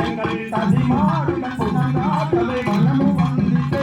எங்கள் சதிமாடுகள் புனங்காட்டலை மனமு வந்திட்டு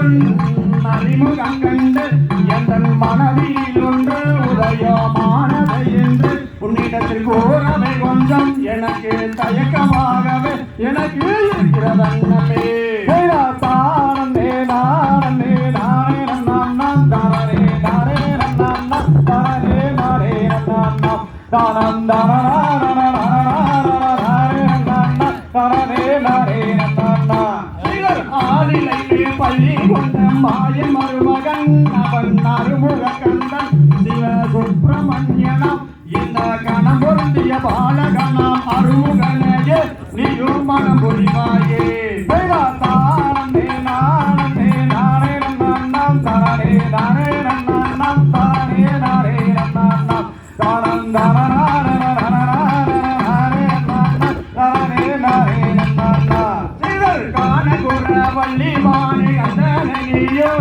மாலைவள் அறிமுகம் கண்டு எந்தன் மனதில் ஒன்று உதயமானதை என்று உன்னிடத்தில் கூறவை கொஞ்சம் எனக்கு தயக்கமாகவே எனக்கு இருக்கிறதன்னமே. தானே நானே நானே பள்ளி மருமகன் அவன் அருமுக கண்டன் சிவ சுப்பிரமணியனம் இந்த கணம் பொருந்திய பாலகனாம் அருமுகனையே நீயும் மனம் புரிவாயே தானே நானே ஐயோ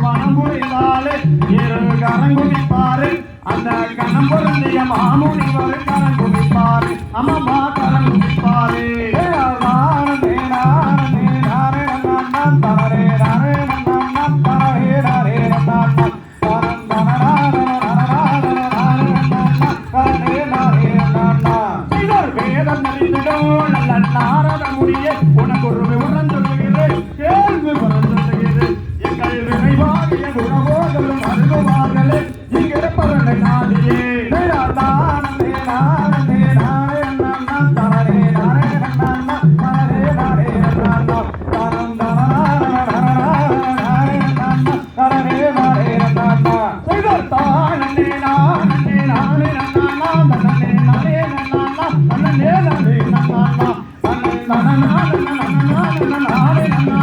மனமுடிந்தாலே இரவு கணம் பொருந்திய மாமுனி ஒரு கரம் குடிப்பாரு அம்மா கரம் குடிப்பாரு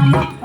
Mm-hmm.